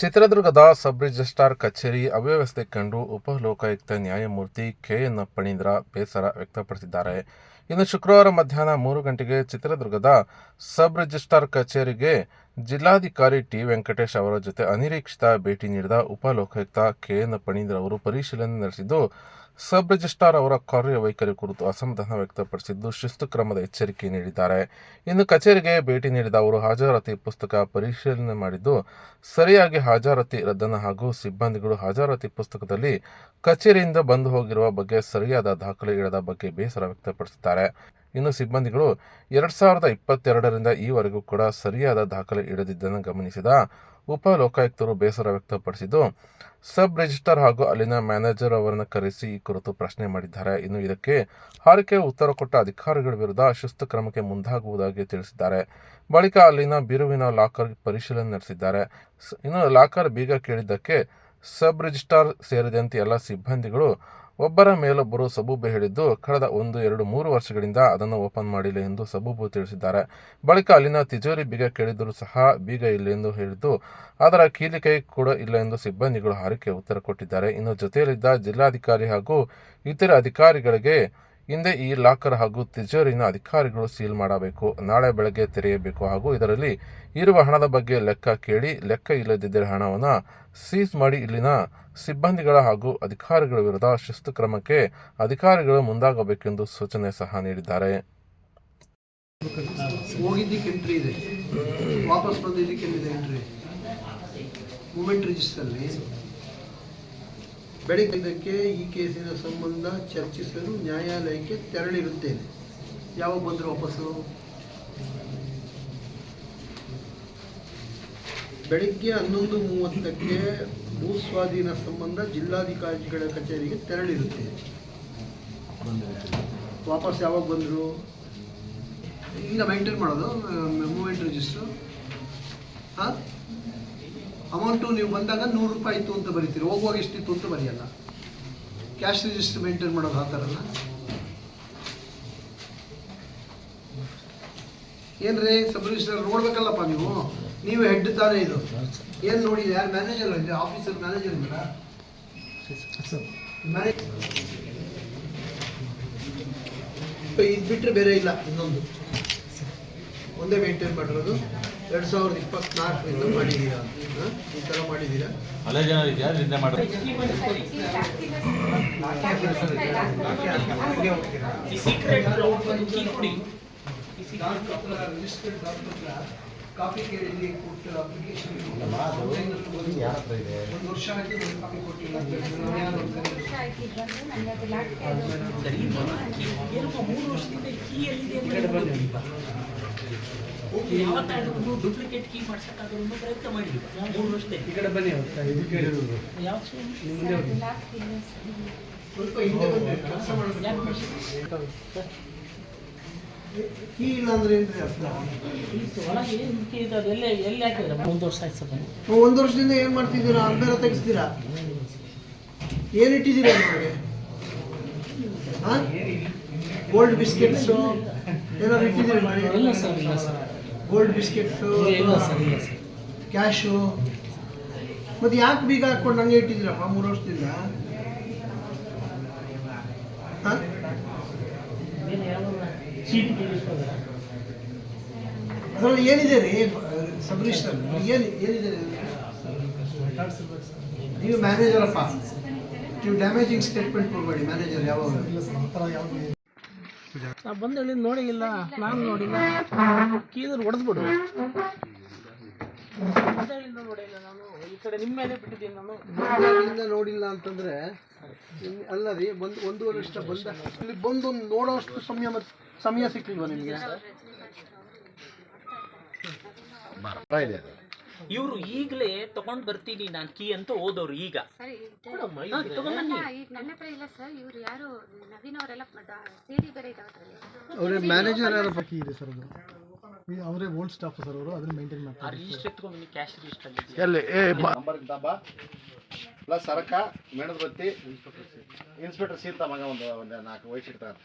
ಚಿತ್ರದುರ್ಗದ sub registrar ಕಚೇರಿ ಅವ್ಯವಸ್ಥೆ ಕಂಡು ಉಪಲೋಕಾಯುಕ್ತ ನ್ಯಾಯಮೂರ್ತಿ ಕೆಎನ್ ಪಣೀಂದ್ರ ಬೇಸರ ವ್ಯಕ್ತಪಡಿಸಿದ್ದಾರೆ. ಇನ್ನು ಶುಕ್ರವಾರ ಮಧ್ಯಾಹ್ನ ಮೂರು ಗಂಟೆಗೆ ಚಿತ್ರದುರ್ಗದ ಸಬ್ ರಿಜಿಸ್ಟ್ರಾರ್ ಕಚೇರಿಗೆ ಜಿಲ್ಲಾಧಿಕಾರಿ ಟಿ ವೆಂಕಟೇಶ್ ಅವರ ಜೊತೆ ಅನಿರೀಕ್ಷಿತ ಭೇಟಿ ನೀಡಿದ ಉಪಲೋಕಾಯುಕ್ತ ಕೆಎನ್ ಪಣೀಂದ್ರ ಅವರು ಪರಿಶೀಲನೆ ನಡೆಸಿದ್ದು, ಸಬ್ ರಿಜಿಸ್ಟ್ರಾರ್ ಅವರ ಕಾರ್ಯವೈಖರಿ ಕುರಿತು ಅಸಮಾಧಾನ ವ್ಯಕ್ತಪಡಿಸಿದ್ದು, ಶಿಸ್ತು ಕ್ರಮದ ಎಚ್ಚರಿಕೆ ನೀಡಿದ್ದಾರೆ. ಇನ್ನು ಕಚೇರಿಗೆ ಭೇಟಿ ನೀಡಿದ ಅವರು, ಹಾಜರಾತಿ ಪುಸ್ತಕ ಪರಿಶೀಲನೆ ಮಾಡಿದ್ದು, ಸರಿಯಾಗಿ ಹಾಜರಾತಿ ರದ್ದನ ಹಾಗೂ ಸಿಬ್ಬಂದಿಗಳು ಹಾಜರಾತಿ ಪುಸ್ತಕದಲ್ಲಿ ಕಚೇರಿಯಿಂದ ಬಂದು ಹೋಗಿರುವ ಬಗ್ಗೆ ಸರಿಯಾದ ದಾಖಲೆ ಇಡದ ಬಗ್ಗೆ ಬೇಸರ ವ್ಯಕ್ತಪಡಿಸಿದ್ದಾರೆ. ಇನ್ನು ಸಿಬ್ಬಂದಿಗಳು ಎರಡ್ ಸಾವಿರದ ಇಪ್ಪತ್ತೆರಡರಿಂದ ಈವರೆಗೂ ಕೂಡ ಸರಿಯಾದ ದಾಖಲೆ ಇಡದಿದ್ದನ್ನು ಗಮನಿಸಿದ ಉಪ ಲೋಕಾಯುಕ್ತರು ಬೇಸರ ವ್ಯಕ್ತಪಡಿಸಿದ್ದು, ಸಬ್ ರಿಜಿಸ್ಟರ್ ಹಾಗೂ ಅಲ್ಲಿನ ಮ್ಯಾನೇಜರ್ ಅವರನ್ನು ಕರೆಸಿ ಈ ಕುರಿತು ಪ್ರಶ್ನೆ ಮಾಡಿದ್ದಾರೆ. ಇನ್ನು ಇದಕ್ಕೆ ಹಾರಿಕೆ ಉತ್ತರ ಕೊಟ್ಟ ಅಧಿಕಾರಿಗಳ ವಿರುದ್ಧ ಶಿಸ್ತು ಕ್ರಮಕ್ಕೆ ಮುಂದಾಗುವುದಾಗಿ ತಿಳಿಸಿದ್ದಾರೆ. ಬಳಿಕ ಅಲ್ಲಿನ ಬಿರುವಿನ ಲಾಕರ್ ಪರಿಶೀಲನೆ ನಡೆಸಿದ್ದಾರೆ. ಇನ್ನು ಲಾಕರ್ ಬೀಗ ಕೇಳಿದ್ದಕ್ಕೆ ಸಬ್ ರಿಜಿಸ್ಟ್ರಾರ್ ಸೇರಿದಂತೆ ಎಲ್ಲ ಸಿಬ್ಬಂದಿಗಳು ಒಬ್ಬರ ಮೇಲೊಬ್ಬರು ಸಬೂಬು ಹೇಳಿದ್ದು ಕಳೆದ ಒಂದು, ಎರಡು, ಮೂರು ವರ್ಷಗಳಿಂದ ಅದನ್ನು ಓಪನ್ ಮಾಡಿಲ್ಲ ಎಂದು ಸಬೂಬು ತಿಳಿಸಿದ್ದಾರೆ. ಬಳಿಕ ಅಲ್ಲಿನ ತಿಜೋರಿ ಬೀಗ ಕೇಳಿದರೂ ಸಹ ಬೀಗ ಇಲ್ಲ ಎಂದು ಹೇಳಿದ್ದು, ಅದರ ಕೀಲಿಕೈ ಕೂಡ ಇಲ್ಲ ಎಂದು ಸಿಬ್ಬಂದಿಗಳು ಹಾರಿಕೆ ಉತ್ತರ ಕೊಟ್ಟಿದ್ದಾರೆ. ಇನ್ನು ಜೊತೆಯಲ್ಲಿದ್ದ ಜಿಲ್ಲಾಧಿಕಾರಿ ಹಾಗೂ ಇತರ ಅಧಿಕಾರಿಗಳಿಗೆ ಹಿಂದೆ ಈ ಲಾಕರ್ ಹಾಗೂ ತಿಜೋರಿನ ಅಧಿಕಾರಿಗಳು ಸೀಲ್ ಮಾಡಬೇಕು. ನಾಳೆ ಬೆಳಗ್ಗೆ ತೆರೆಯಬೇಕು ಹಾಗೂ ಇದರಲ್ಲಿ ಇರುವ ಹಣದ ಬಗ್ಗೆ ಲೆಕ್ಕ ಕೇಳಿ, ಲೆಕ್ಕ ಇಲ್ಲದಿದ್ದರೆ ಹಣವನ್ನು ಸೀಸ್ ಮಾಡಿ ಇಲ್ಲಿನ ಸಿಬ್ಬಂದಿಗಳ ಹಾಗೂ ಅಧಿಕಾರಿಗಳ ವಿರುದ್ಧ ಶಿಸ್ತು ಕ್ರಮಕ್ಕೆ ಅಧಿಕಾರಿಗಳು ಮುಂದಾಗಬೇಕೆಂದು ಸೂಚನೆ ಸಹ ನೀಡಿದ್ದಾರೆ ಬಂದಿದ್ದಕ್ಕೆ ಏನಿದೆ ಎಂಟ್ರಿ ಮೂಮೆಂಟ್ ರಿಜಿಸ್ಟ್ರಲ್ಲಿ ಬೆಳಗ್ಗೆ ಈ ಕೇಸಿನ ಸಂಬಂಧ ಚರ್ಚಿಸಲು ನ್ಯಾಯಾಲಯಕ್ಕೆ ತೆರಳಿರುತ್ತೇನೆ. ಯಾವಾಗ ಬಂದರು ವಾಪಸ್ಸು? ಬೆಳಿಗ್ಗೆ ಹನ್ನೊಂದು ಮೂವತ್ತಕ್ಕೆ ಭೂ ಸ್ವಾಧೀನ ಸಂಬಂಧ ಜಿಲ್ಲಾಧಿಕಾರಿಗಳ ಕಚೇರಿಗೆ ತೆರಳಿರುತ್ತೇನೆ. ವಾಪಸ್ ಯಾವಾಗ ಬಂದರು? ಈಗ ಮೈಂಟೈನ್ ಮಾಡೋದು ಮೂವೆಂಟ್ ರಿಜಿಸ್ಟ್ರು ಹಾಂ? ಅಮೌಂಟು ನೀವು ಬಂದಾಗ ನೂರು ರೂಪಾಯಿ ಇತ್ತು ಅಂತ ಬರೀತೀರಿ. ಹೋಗುವಾಗ ಎಷ್ಟಿತ್ತು ಅಂತ ಬರೆಯಲ್ಲ. ಕ್ಯಾಶ್ ರಿಜಿಸ್ಟರ್ ಮೇಂಟೈನ್ ಮಾಡೋದು ಆ ಥರಲ್ಲ ಏನ್ರಿ, ಸಬ್ ರಿಜಿಸ್ಟರ್ ನೋಡ್ಬೇಕಲ್ಲಪ್ಪ ನೀವು? ನೀವು ಹೆಡ್ ತಾನೇ ಇದು. ಏನು ನೋಡಿ, ಯಾರು ಮ್ಯಾನೇಜರ್ ಇದೆ ಆಫೀಸರ್ ಮ್ಯಾನೇಜರ್ ಮ್ಯಾನೇಜ್ ಇದು ಬಿಟ್ಟರೆ ಬೇರೆ ಇಲ್ಲ, ಇನ್ನೊಂದು. ಒಂದೇ ಮೇಂಟೈನ್ ಮಾಡಿರೋದು. ಎರಡು ಸಾವಿರದ ಇಪ್ಪತ್ನಾಲ್ಕರಿಂದ ಮಾಡಿದ್ದೀರಾ? ಮಾಡಿದ್ದೀರಾ? ಹಳೆ ಜನ ಇದೆಯಾ? ನಿನ್ನೆ ಮಾಡಿ. ಕಾಪಿ ಕೇಳಿದ್ರಿ ಕೊಟ್ಟು ಅಪ್ಲಿಕೇಶನ್ ಒಂದು ವರ್ಷ ಒಂದು ಕಾಪಿ ಕೊಟ್ಟಿಲ್ಲ? ಮೂರು ವರ್ಷದಿಂದ ಕೀ ಎಲ್ಲಿದೆ ಯಾವತ್ತಾದ್ರೂ ಡೂಪ್ಲಿಕೇಟ್ ಕೀ ಮಾಡ್ಸಕ್ಕಾದ್ರೂ ಪ್ರಯತ್ನ ಮಾಡಿದ್ವಿ ಮೂರು ವರ್ಷದಲ್ಲಿ ಈ ಕಡೆ ಬನ್ನಿ ಯಾವ ಸ್ವಲ್ಪ ಹಿಂದೆ ಬನ್ನಿ ಕೆಲಸ ಮಾಡೋದು ಕೀ ಇಲ್ಲ ಅಂದ್ರೆ ಏನ್ರಿ ಅರ್ಥ? ಒಳಗೆ ಕೀ ಇದೆ ಅದು ಎಲ್ಲೇ ಎಲ್ಲಿ ಹಾಕಿದ್ರೆ ಒಂದು ವರ್ಷ ಆಯ್ತು ಸರ್ ನೀವು ಒಂದು ವರ್ಷದಿಂದ ಏನು ಮಾಡ್ತಿದ್ದೀರಾ? ಅಂಬೇರ ತೆಗಿಸ್ತೀರಾ? ಏನು ಇಟ್ಟಿದ್ದೀರಾ ನಿಮಗೆ? ಹಾಂ? ಗೋಲ್ಡ್ ಬಿಸ್ಕೆಟ್ಸು ಏನಾದ್ರು ಇಟ್ಟಿದ್ದೀರಾ ಇಲ್ಲ ಮಾಡಿ ಸರ್ ಇಲ್ಲ ಸರ್. ಗೋಲ್ಡ್ ಬಿಸ್ಕೆಟ್ಸು ಇಲ್ಲ ಸರ್ ಇಲ್ಲ ಸರ್. ಕ್ಯಾಶು ಮತ್ತೆ ಯಾಕೆ ಬೀಗ ಹಾಕ್ಕೊಂಡು ನಂಗೆ ಇಟ್ಟಿದ್ದೀರಪ್ಪ ಮೂರು ವರ್ಷದಿಂದ? ಹಾಂ? ಅದರಲ್ಲಿ ಏನಿದೆ ರೀ? ಸಬ್ ರಿಜಿಸ್ಟರ್ ಏನು ಏನಿದೆ? ನೀವು ಮ್ಯಾನೇಜರಪ್ಪ ನೀವು ಡ್ಯಾಮೇಜಿಂಗ್ ಸ್ಟೇಟ್ಮೆಂಟ್ ಕೊಡಬೇಡಿ ಮ್ಯಾನೇಜರ್ ಯಾವಾಗ? ನಾ ಬಂದು ಹೇಳಿ ನೋಡಿಲ್ಲ ನಾನು ನೋಡಿಲ್ಲ ಕೀದ್ರು ಹೊಡೆದ್ಬಿಡು ನೋಡಿಲ್ಲ ನಾನು. ಈ ಕಡೆ ನಿಮ್ಮ ಮೇಲೆ ಬಿಟ್ಟಿದ್ದೀನಿ ನಾನು. ಇಲ್ಲಿಂದ ನೋಡಿಲ್ಲ ಅಂತಂದ್ರೆ ಅಲ್ಲ ರೀ ಒಂದು ಒಂದೂವರೆ ವರ್ಷ ಬಂದ. ಇಲ್ಲಿ ಬಂದು ಒಂದು ನೋಡೋಷ್ಟು ಸಮಯ ಸಮಯ ಸಿಕ್ಕಿಲ್ವಾ ನಿಮಗೆ? ಇವರು ಈಗಲೇ ತಗೊಂಡ್ ಬರ್ತೀನಿ ನಾನು ಕೀ ಅಂತ ಓದೋರು ಈಗ. ಸರಿ ಇಲ್ಲ ಸರ್ ಇವ್ರು ಯಾರು ನವೀನ್ ಅವರೆಲ್ಲ ಬೇರೆ ಅವ್ರ ಮ್ಯಾನೇಜರ್ ಯಾರಪ್ಪ ಇದೆ ಸರ್ ಅದು? ಅವರೇ ಓಲ್ಡ್ ಸ್ಟಾಫ್ ಸರ್ ಅವರು ಅದನ್ನ ಮೇಂಟೈನ್ ಮಾಡ್ತಾರೆ ರಿಜಿಸ್ಟರ್ ಎತ್ಕೊಂಡ್ಬನ್ನಿ ಕ್ಯಾಶ್ ರಿಜಿಸ್ಟರ್ ಅಲ್ಲಿ ಎಲ್ಲಿ? ಏ ನಂಬರ್ ಡಬ್ಬ ಪ್ಲಸ್ ಸರಕ ಮೆಣದ ಬತ್ತಿ ಇನ್ಸ್ಪೆಕ್ಟರ್ ಸೀತಾ ಮಗ ಒಂದು ಒಂದು ನಾಲ್ಕು ವಯಸ್ಸು ಇಡ್ತಾರೆ